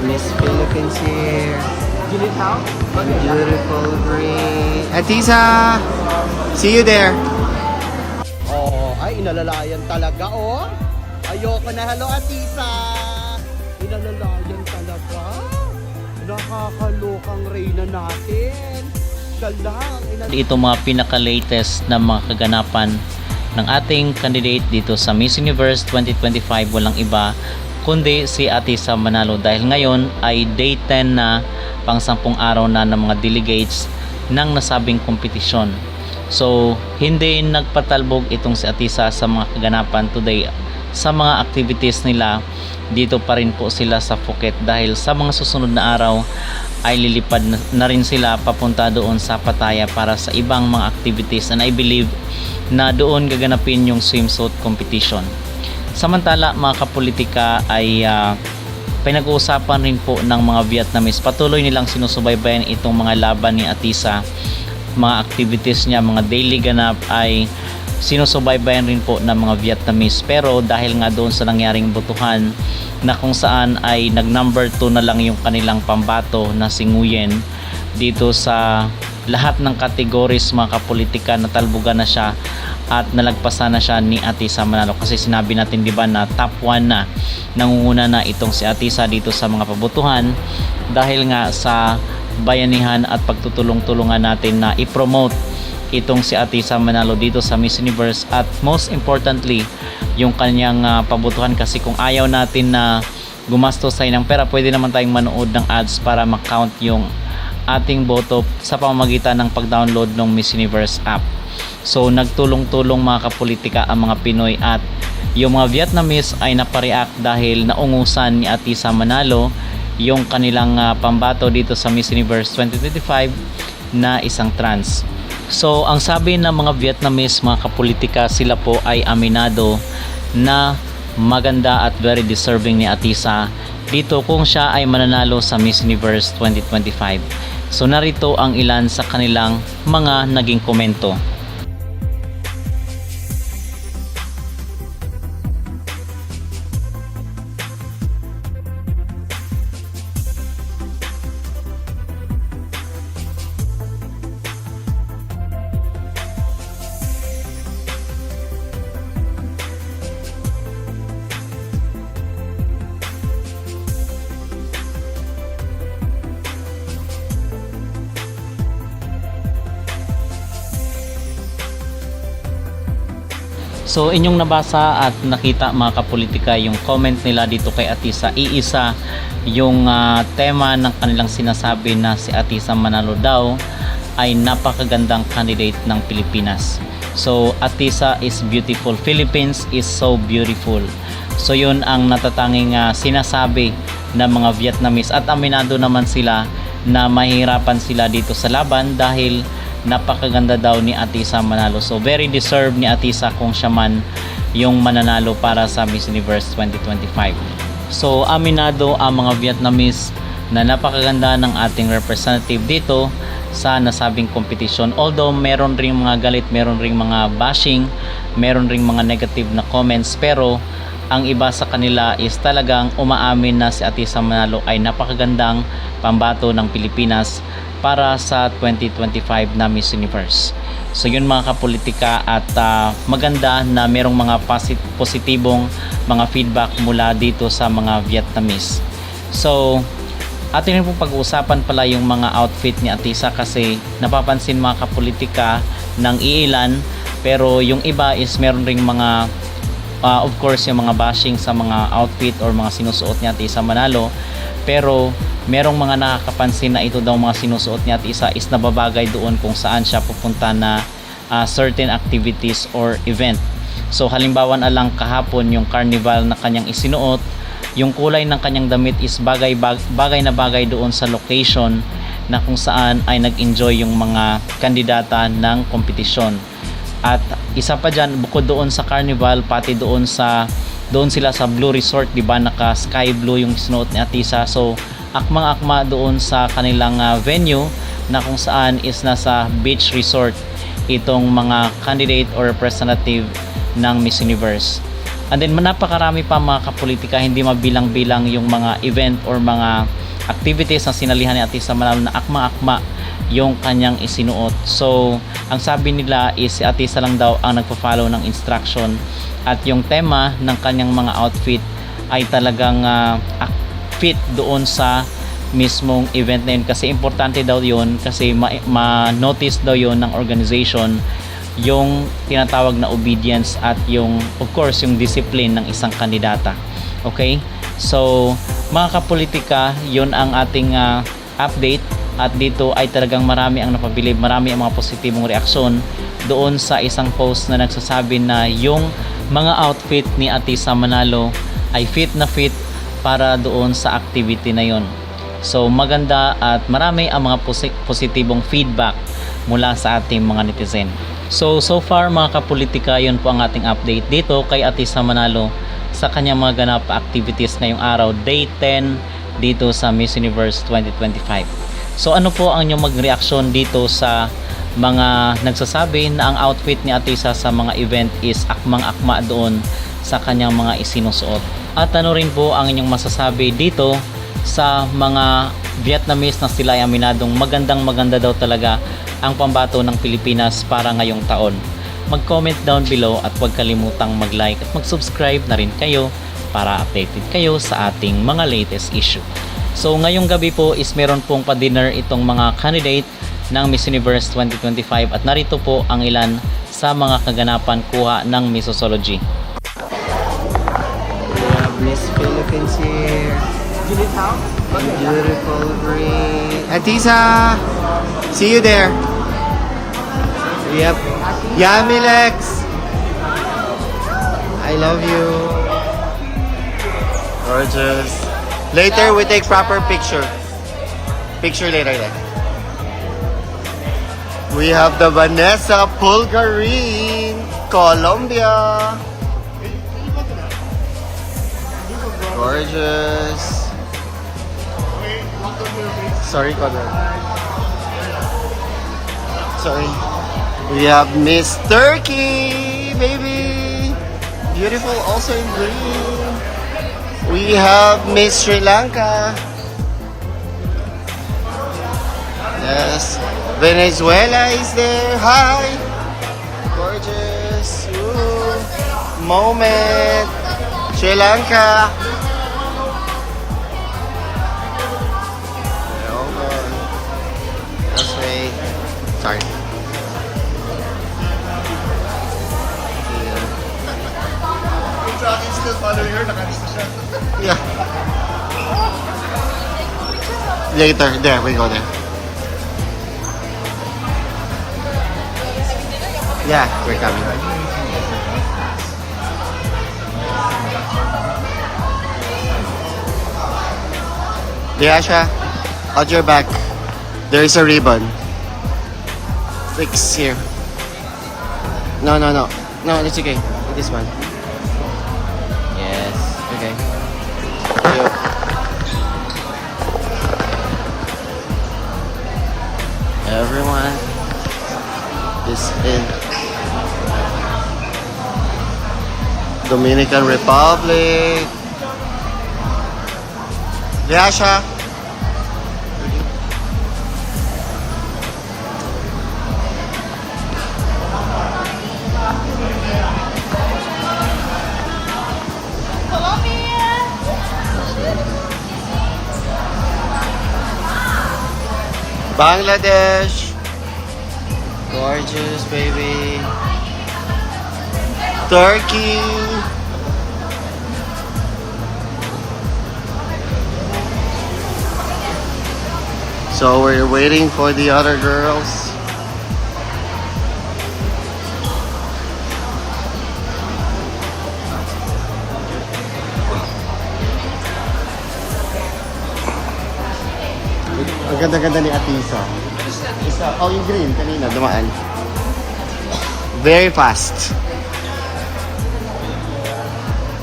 Miss Philippines here. Beautiful green. Atisa! See you there. Oh, ay inalalayan talaga oh. Ayoko na hello Atisa. Inalalayan talaga. Nakakalokang reyna natin. Ito mga pinaka-latest na mga kaganapan ng ating candidate dito sa Miss Universe 2025 walang iba kundi si Atisa Manalo dahil ngayon ay day 10 na pang sampung araw na ng mga delegates ng nasabing kompetisyon. So, hindi nagpatalbog itong si Atisa sa mga kaganapan today sa mga activities nila dito pa rin po sila sa Phuket dahil sa mga susunod na araw ay lilipad na rin sila papunta doon sa Pattaya para sa ibang mga activities and I believe na doon gaganapin yung swimsuit competition. Samantala mga kapolitika ay ah, pinag-uusapan rin po ng mga Vietnamese. Patuloy nilang sinusubaybayan itong mga laban ni Atisa. Mga activities niya, mga daily ganap ay sinusubaybayan rin po ng mga Vietnamese. Pero dahil nga doon sa nangyaring butuhan na kung saan ay nag number 2 na lang yung kanilang pambato na si Nguyen dito sa lahat ng categories mga kapolitika na talbugan na siya at nalagpasan na siya ni Atisa Manalo. Kasi sinabi natin di ba na top 1 na nangunguna na itong si Atisa dito sa mga pabutuhan. Dahil nga sa bayanihan at pagtutulong-tulungan natin na i-promote itong si Atisa Manalo dito sa Miss Universe. At most importantly yung kanyang ah, pabutuhan. Kasi kung ayaw natin na gumastos tayo ng pera pwede naman tayong manood ng ads para makount yung ating boto sa pamamagitan ng pag-download ng Miss Universe app. So nagtulong-tulong mga kapolitika ang mga Pinoy at yung mga Vietnamese ay napareact dahil naungusan ni Atisa Manalo yung kanilang ah, pambato dito sa Miss Universe 2025 na isang trans. So ang sabi ng mga Vietnamese mga kapolitika sila po ay aminado na maganda at very deserving ni Atisa dito kung siya ay mananalo sa Miss Universe 2025. So narito ang ilan sa kanilang mga naging komento. So inyong nabasa at nakita mga kapolitika yung comment nila dito kay Atisa. Iisa yung ah, tema ng kanilang sinasabi na si Atisa Manalo daw ay napakagandang candidate ng Pilipinas. So Atisa is beautiful. Philippines is so beautiful. So yun ang natatanging ah, sinasabi ng mga Vietnamese at aminado naman sila na mahirapan sila dito sa laban dahil napakaganda daw ni Atisa Manalo. So very deserved ni Atisa kung siya man yung mananalo para sa Miss Universe 2025. So aminado ang mga Vietnamese na napakaganda ng ating representative dito sa nasabing kompetisyon. Although meron ring mga galit, meron ring mga bashing, meron ring mga negative na comments pero ang iba sa kanila is talagang umaamin na si Atisa Manalo ay napakagandang pambato ng Pilipinas para sa 2025 na Miss Universe. So yun mga kapolitika at ah, maganda na merong mga posit- positibong mga feedback mula dito sa mga Vietnamese. So atin rin pong pag-uusapan pala yung mga outfit ni Atisa kasi napapansin mga kapolitika ng iilan pero yung iba is meron ring mga uh, of course yung mga bashing sa mga outfit or mga sinusuot niya at isa manalo. Pero merong mga nakakapansin na ito daw mga sinusuot niya at isa is nababagay doon kung saan siya pupunta na uh, certain activities or event. So halimbawa na lang kahapon yung carnival na kanyang isinuot yung kulay ng kanyang damit is bagay bag- bagay na bagay doon sa location na kung saan ay nag-enjoy yung mga kandidata ng kompetisyon. At isa pa dyan, bukod doon sa carnival, pati doon sa doon sila sa Blue Resort, 'di ba? Naka sky blue yung sinuot ni Atisa. So, akmang-akma doon sa kanilang ah, venue na kung saan is nasa beach resort itong mga candidate or representative ng Miss Universe. And then napakarami pa mga kapolitika, hindi mabilang-bilang yung mga event or mga activities na sinalihan ni Atisa Manalo na akma-akma yung kanyang isinuot. So, ang sabi nila is si Atisa lang daw ang nagpo-follow ng instruction. At yung tema ng kanyang mga outfit ay talagang ak- fit doon sa mismong event na yun. Kasi importante daw yun kasi ma- ma-notice daw yun ng organization yung tinatawag na obedience at yung of course yung discipline ng isang kandidata. Okay? So mga kapolitika yun ang ating ah, update at dito ay talagang marami ang napabilib marami ang mga positibong reaksyon doon sa isang post na nagsasabi na yung mga outfit ni Atisa Manalo ay fit na fit para doon sa activity na yon so maganda at marami ang mga posi- positibong feedback mula sa ating mga netizen So, so far mga kapolitika, yun po ang ating update dito kay Atisa Manalo sa kanyang mga ganap activities ngayong araw, day 10 dito sa Miss Universe 2025. So, ano po ang inyong mag-reaction dito sa mga nagsasabi na ang outfit ni Atisa sa mga event is akmang-akma doon sa kanyang mga isinusuot. At ano rin po ang inyong masasabi dito sa mga Vietnamese na sila ay aminadong magandang maganda daw talaga ang pambato ng Pilipinas para ngayong taon. Mag-comment down below at huwag kalimutang mag-like at mag-subscribe na rin kayo para updated kayo sa ating mga latest issue. So ngayong gabi po is meron pong pa-dinner itong mga candidate ng Miss Universe 2025 at narito po ang ilan sa mga kaganapan kuha ng Missosology. We have Miss Philippines here. Beautiful green. Atisa! See you there. Yep. Yamilex! I love you. Gorgeous. Later, we take proper picture. Picture later then. We have the Vanessa Pulgarin, Colombia. Gorgeous. Sorry, Connor. Sorry. We have Miss Turkey, baby. Beautiful, also in green. We have Miss Sri Lanka. Yes. Venezuela is there. Hi. Gorgeous. Ooh. Moment. Sri Lanka. Hold. This way. Sorry. Yeah. Later, there we go there. Yeah, we're coming. Liasha, on your back, there is a ribbon. Fix here. No, no, no. No, it's okay. This one. Dominican Republic. Yasha. Bangladesh. Gorgeous, baby. Turkey. So we're waiting for the other girls. Ang ganda-ganda ni Atisa. Isa, oh, yung green kanina, dumaan. Very fast.